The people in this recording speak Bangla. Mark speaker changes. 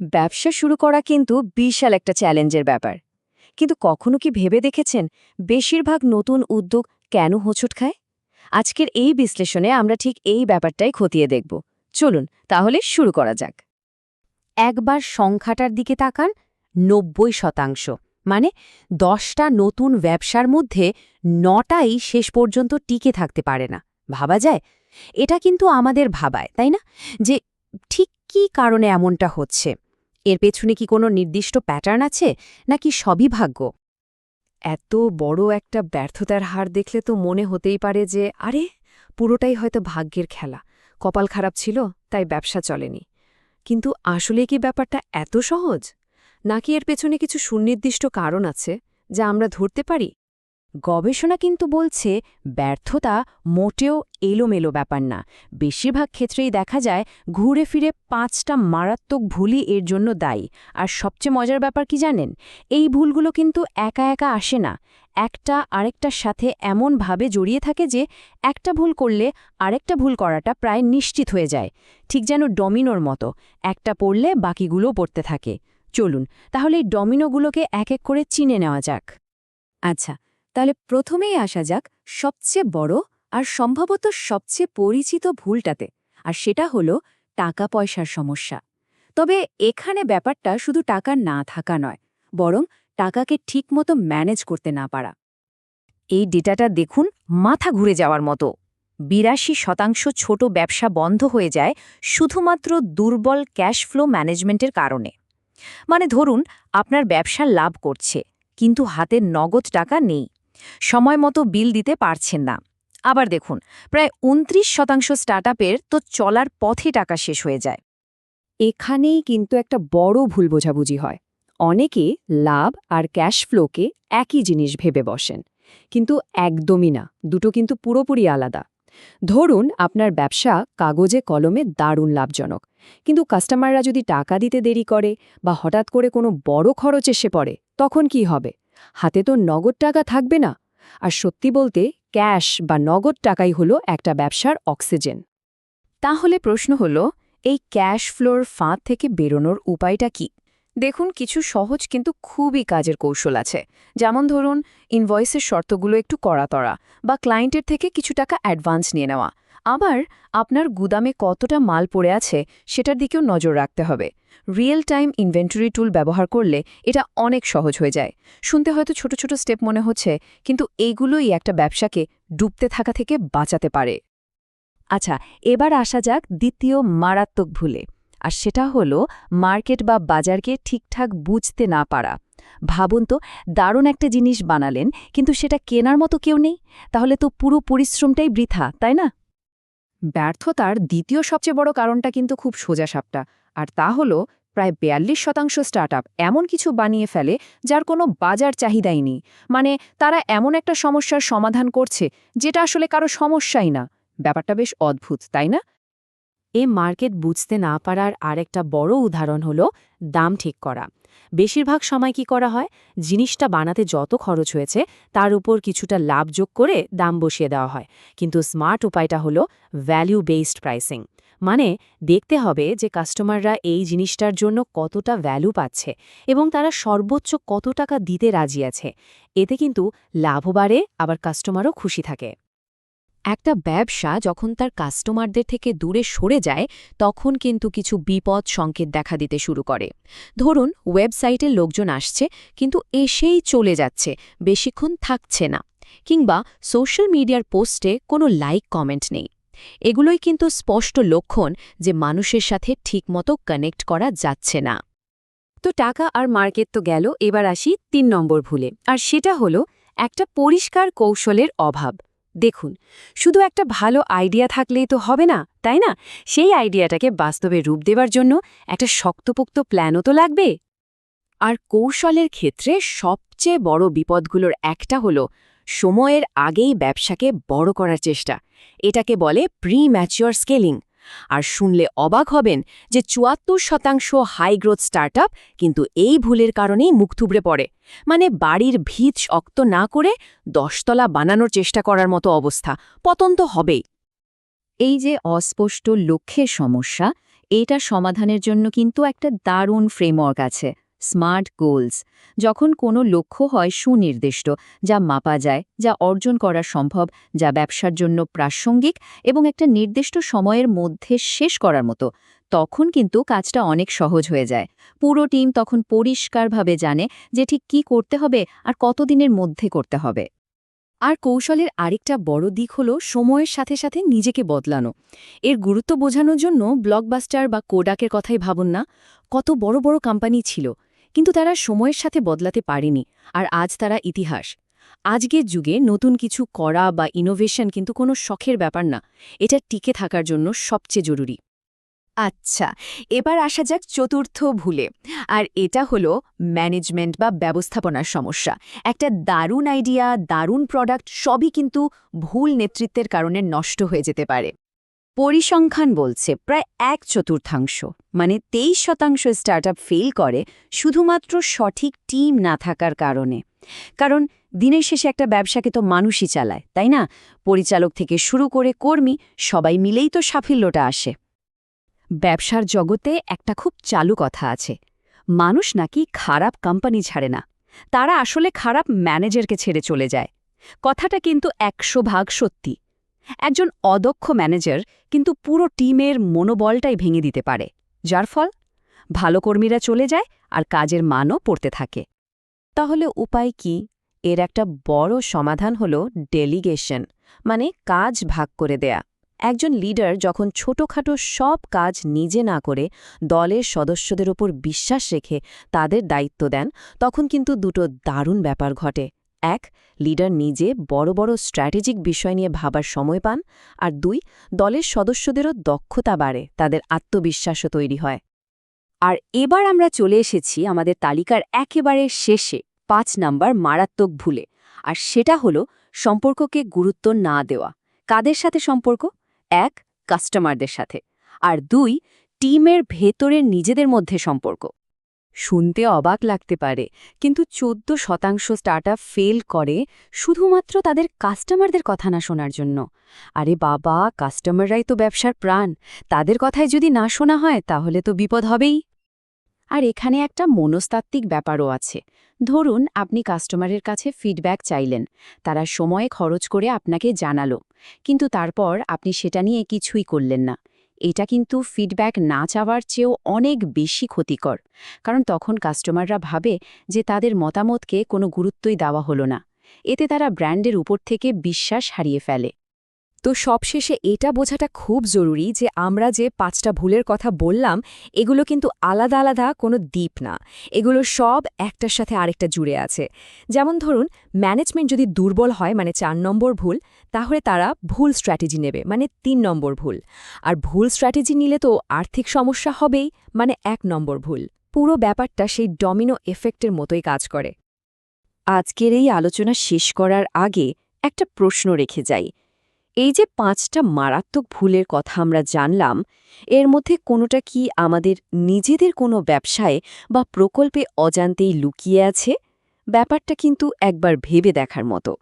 Speaker 1: ব্যবসা শুরু করা কিন্তু বিশাল একটা চ্যালেঞ্জের ব্যাপার। কিন্তু কখনো কি ভেবে দেখেছেন বেশিরভাগ নতুন উদ্যোগ কেন হোঁচট খায়? আজকের এই বিশ্লেষণে আমরা ঠিক এই ব্যাপারটাই খতিয়ে দেখব। চলুন, তাহলে শুরু করা যাক। একবার সংখ্যাটার দিকে তাকান, নব্বই শতাংশ মানে দশটা নতুন ব্যবসার মধ্যে নটাই শেষ পর্যন্ত টিকে থাকতে পারে না। ভাবা যায়? এটা কিন্তু আমাদের ভাবায়, তাই না? যে ঠিক কী কারণে এমনটা হচ্ছে? এর পেছনে কি কোনো নির্দিষ্ট প্যাটার্ন আছে, নাকি সবই ভাগ্য? এত বড় একটা ব্যর্থতার হার দেখলে তো মনে হতেই পারে যে, আরে, পুরোটাই হয়তো ভাগ্যের খেলা। কপাল খারাপ ছিল, তাই ব্যবসা চলেনি। কিন্তু আসলে কি ব্যাপারটা এত সহজ? নাকি এর পেছনে কিছু সুনির্দিষ্ট কারণ আছে, যা আমরা ধরতে পারি? গবেষণা কিন্তু বলছে ব্যর্থতা মোটেও এলোমেলো ব্যাপার না। বেশিরভাগ ক্ষেত্রেই দেখা যায় ঘুরে ফিরে পাঁচটা মারাত্মক ভুলই এর জন্য দায়ী। আর সবচেয়ে মজার ব্যাপার কি জানেন? এই ভুলগুলো কিন্তু একা একা আসে না। একটা আরেকটার সাথে এমনভাবে জড়িয়ে থাকে যে একটা ভুল করলে আরেকটা ভুল করাটা প্রায় নিশ্চিত হয়ে যায়। ঠিক যেন ডমিনোর মতো। একটা পড়লে বাকিগুলো পড়তে থাকে। চলুন, তাহলে এই ডমিনোগুলোকে এক এক করে চিনে নেওয়া যাক। আচ্ছা তাহলে প্রথমেই আসা যাক সবচেয়ে বড় আর সম্ভবত সবচেয়ে পরিচিত ভুলটাতে, আর সেটা হলো টাকা পয়সার সমস্যা। তবে এখানে ব্যাপারটা শুধু টাকা না থাকা নয়, বরং টাকাকে ঠিকমতো ম্যানেজ করতে না পারা। এই ডেটাটা দেখুন মাথা ঘুরে যাওয়ার মতো। বিরাশি শতাংশ ছোট ব্যবসা বন্ধ হয়ে যায় শুধুমাত্র দুর্বল ক্যাশ ফ্লো ম্যানেজমেন্টের কারণে। মানে ধরুন, আপনার ব্যবসা লাভ করছে, কিন্তু হাতে নগদ টাকা নেই। সময় মতো বিল দিতে পারছেন না। আবার দেখুন, প্রায় উনত্রিশ শতাংশ স্টার্টআপের তো চলার পথে টাকা শেষ হয়ে যায়। এখানেই কিন্তু একটা বড় ভুল বোঝাবুঝি হয়। অনেকে লাভ আর ক্যাশ ফ্লোকে একই জিনিস ভেবে বসেন। কিন্তু একদমই না, দুটো কিন্তু পুরোপুরি আলাদা। ধরুন, আপনার ব্যবসা কাগজে কলমে দারুণ লাভজনক। কিন্তু কাস্টমাররা যদি টাকা দিতে দেরি করে বা হঠাৎ করে কোনো বড় খরচ এসে পড়ে, তখন কি হবে? হাতে তো নগদ টাকা থাকবে না। আর সত্যি বলতে, ক্যাশ বা নগদ টাকাই হলো একটা ব্যবসার অক্সিজেন। তাহলে প্রশ্ন হলো, এই ক্যাশ ফ্লোর ফাঁদ থেকে বেরোনোর উপায়টা কি? দেখুন, কিছু সহজ কিন্তু খুবই কাজের কৌশল আছে। যেমন ধরুন ইনভয়েসের শর্তগুলো একটু কড়াতড়া বা ক্লায়েন্টের থেকে কিছু টাকা অ্যাডভান্স নিয়ে নেওয়া। আবার আপনার গুদামে কতটা মাল পড়ে আছে সেটার দিকেও নজর রাখতে হবে। রিয়েল টাইম ইনভেন্টরি টুল ব্যবহার করলে এটা অনেক সহজ হয়ে যায়। শুনতে হয়তো ছোট ছোট স্টেপ মনে হচ্ছে, কিন্তু এইগুলোই একটা ব্যবসাকে ডুবতে থাকা থেকে বাঁচাতে পারে। আচ্ছা এবার আসা যাক দ্বিতীয় মারাত্মক ভুলে, আর সেটা হলো মার্কেট বা বাজারকে ঠিকঠাক বুঝতে না পারা। ভাবুন তো, দারুণ একটা জিনিস বানালেন, কিন্তু সেটা কেনার মতো কেউ নেই? তাহলে তো পুরো পরিশ্রমটাই বৃথা, তাই না? ব্যর্থতার দ্বিতীয় সবচেয়ে বড় কারণটা কিন্তু খুব সোজা সাপটা। আর তা হলো, প্রায় বিয়াল্লিশ শতাংশ স্টার্টআপ এমন কিছু বানিয়ে ফেলে যার কোনো বাজার চাহিদাই নেই। মানে তারা এমন একটা সমস্যার সমাধান করছে যেটা আসলে কারও সমস্যাই না। ব্যাপারটা বেশ অদ্ভুত, তাই না? এ মার্কেট বুঝতে না পারার আরেকটা বড় উদাহরণ হল দাম ঠিক করা। বেশিরভাগ সময় কি করা হয়? জিনিসটা বানাতে যত খরচ হয়েছে, তার উপর কিছুটা লাভ যোগ করে দাম বসিয়ে দেওয়া হয়। কিন্তু স্মার্ট উপায়টা হলো ভ্যালু বেসড প্রাইসিং মানে দেখতে হবে যে কাস্টমাররা এই জিনিসটার জন্য কতটা ভ্যালু পাচ্ছে এবং তারা সর্বোচ্চ কত টাকা দিতে রাজি আছে। এতে কিন্তু লাভও বাড়ে, আবার কাস্টমারও খুশি থাকে। একটা ব্যবসা যখন তার কাস্টমারদের থেকে দূরে সরে যায়, তখন কিন্তু কিছু বিপদ সংকেত দেখা দিতে শুরু করে। ধরুন, ওয়েবসাইটে লোকজন আসছে, কিন্তু এসেই চলে যাচ্ছে, বেশিক্ষণ থাকছে না, কিংবা সোশ্যাল মিডিয়ার পোস্টে কোনো লাইক কমেন্ট নেই। এগুলোই কিন্তু স্পষ্ট লক্ষণ যে মানুষের সাথে ঠিকমতো কানেক্ট করা যাচ্ছে না। তো টাকা আর মার্কেট তো গেল, এবার আসি তিন নম্বর ভুলে। আর সেটা হলো, একটা পরিষ্কার কৌশলের অভাব। দেখুন, শুধু একটা ভালো আইডিয়া থাকলেই তো হবে না, তাই না? সেই আইডিয়াটাকে বাস্তবে রূপ দেবার জন্য একটা শক্তপোক্ত প্ল্যানও তো লাগবে। আর কৌশলের ক্ষেত্রে সবচেয়ে বড় বিপদগুলোর একটা হলো সময়ের আগেই ব্যবসাকে বড় করার চেষ্টা। এটাকে বলে প্রি ম্যাচিওর স্কেলিং আর শুনলে অবাক হবেন যে চুয়াত্তর শতাংশ হাই গ্রোথ স্টার্টআপ কিন্তু এই ভুলের কারণেই মুখ থুবড়ে পড়ে। মানে বাড়ির ভিত শক্ত না করে দশতলা বানানোর চেষ্টা করার মতো অবস্থা। পতন তো হবেই। এই যে অস্পষ্ট লক্ষ্যের সমস্যা, এটা সমাধানের জন্য কিন্তু একটা দারুণ ফ্রেমওয়ার্ক আছে। স্মার্ট গোলস, যখন কোনো লক্ষ্য হয় সুনির্দিষ্ট, যা মাপা যায়, যা অর্জন করা সম্ভব, যা ব্যবসার জন্য প্রাসঙ্গিক এবং একটা নির্দিষ্ট সময়ের মধ্যে শেষ করার মতো, তখন কিন্তু কাজটা অনেক সহজ হয়ে যায়। পুরো টিম তখন পরিষ্কারভাবে জানে যে ঠিক কী করতে হবে আর কতদিনের মধ্যে করতে হবে। আর কৌশলের আরেকটা বড় দিক হল সময়ের সাথে সাথে নিজেকে বদলানো। এর গুরুত্ব বোঝানোর জন্য ব্লকবাস্টার বা কোডাকের কথাই ভাবুন না, কত বড় বড় কোম্পানি ছিল কিন্তু তারা সময়ের সাথে বদলাতে পারেনি, আর আজ তারা ইতিহাস। আজকের যুগে নতুন কিছু করা বা ইনোভেশন কিন্তু কোনো শখের ব্যাপার না, এটা টিকে থাকার জন্য সবচেয়ে জরুরি। আচ্ছা এবার আসা যাক চতুর্থ ভুলে, আর এটা হলো ম্যানেজমেন্ট বা ব্যবস্থাপনার সমস্যা। একটা দারুণ আইডিয়া দারুণ প্রোডাক্ট সবই কিন্তু ভুল নেতৃত্বের কারণে নষ্ট হয়ে যেতে পারে। পরিসংখ্যান বলছে প্রায় এক চতুর্থাংশ মানে তেইশ শতাংশ স্টার্টআপ ফেল করে শুধুমাত্র সঠিক টিম না থাকার কারণে। কারণ দিনের শেষে একটা ব্যবসাকে তো মানুষই চালায়, তাই না? পরিচালক থেকে শুরু করে কর্মী, সবাই মিলেই তো সাফল্যটা আসে। ব্যবসার জগতে একটা খুব চালু কথা আছে, মানুষ নাকি খারাপ কোম্পানি ছাড়ে না, তারা আসলে খারাপ ম্যানেজারকে ছেড়ে চলে যায়। কথাটা কিন্তু একশো ভাগ সত্যি। একজন অদক্ষ ম্যানেজার কিন্তু পুরো টিমের মনোবলটাই ভেঙে দিতে পারে। যার ফল? ভালো কর্মীরা চলে যায় আর কাজের মানও পড়তে থাকে। তাহলে উপায় কি? এর একটা বড় সমাধান হল ডেলিগেশন মানে কাজ ভাগ করে দেয়া। একজন লিডার যখন ছোটখাটো সব কাজ নিজে না করে দলের সদস্যদের ওপর বিশ্বাস রেখে তাদের দায়িত্ব দেন, তখন কিন্তু দুটো দারুণ ব্যাপার ঘটে। এক, লিডার নিজে বড় বড় স্ট্র্যাটেজিক বিষয় নিয়ে ভাবার সময় পান আর দুই, দলের সদস্যদেরও দক্ষতা বাড়ে, তাদের আত্মবিশ্বাসও তৈরি হয়। আর এবার আমরা চলে এসেছি আমাদের তালিকার একেবারে শেষে, পাঁচ নাম্বার মারাত্মক ভুলে, আর সেটা হলো সম্পর্ককে গুরুত্ব না দেওয়া। কাদের সাথে সম্পর্ক? এক কাস্টমারদের সাথে। আর দুই, টিমের ভেতরের নিজেদের মধ্যে সম্পর্ক। শুনতে অবাক লাগতে পারে, কিন্তু চোদ্দ শতাংশ স্টার্টআপ ফেল করে শুধুমাত্র তাদের কাস্টমারদের কথা না শোনার জন্য। আরে বাবা কাস্টমাররাই তো ব্যবসার প্রাণ। তাদের কথায় যদি না শোনা হয়, তাহলে তো বিপদ হবেই। আর এখানে একটা মনস্তাত্ত্বিক ব্যাপারও আছে। ধরুন, আপনি কাস্টমারের কাছে ফিডব্যাক চাইলেন। তারা সময়ে খরচ করে আপনাকে জানালো। কিন্তু তারপর আপনি সেটা নিয়ে কিছুই করলেন না। এটা কিন্তু ফিডব্যাক না চাওয়ার চেয়েও অনেক বেশি ক্ষতিকর। কারণ তখন কাস্টমাররা ভাবে যে তাদের মতামতকে কোনো গুরুত্বই দেওয়া হলো না। এতে তারা ব্র্যান্ডের উপর থেকে বিশ্বাস হারিয়ে ফেলে। তো সবশেষে এটা বোঝাটা খুব জরুরি যে আমরা যে পাঁচটা ভুলের কথা বললাম, এগুলো কিন্তু আলাদা আলাদা কোনো দ্বীপ না। এগুলো সব একটার সাথে আরেকটা জুড়ে আছে। যেমন ধরুন, ম্যানেজমেন্ট যদি দুর্বল হয় মানে চার নম্বর ভুল, তাহলে তারা ভুল স্ট্র্যাটেজি নেবে মানে তিন নম্বর ভুল। আর ভুল স্ট্র্যাটেজি নিলে তো আর্থিক সমস্যা হবেই মানে এক নম্বর ভুল। পুরো ব্যাপারটা সেই ডমিনো এফেক্টের মতোই কাজ করে। আজকের এই আলোচনা শেষ করার আগে একটা প্রশ্ন রেখে যাই। এই যে পাঁচটা মারাত্মক ভুলের কথা আমরা জানলাম, এর মধ্যে কোনোটা কি আমাদের নিজেদের কোনো ব্যবসায় বা প্রকল্পে অজান্তেই লুকিয়ে আছে? ব্যাপারটা কিন্তু একবার ভেবে দেখার মতো।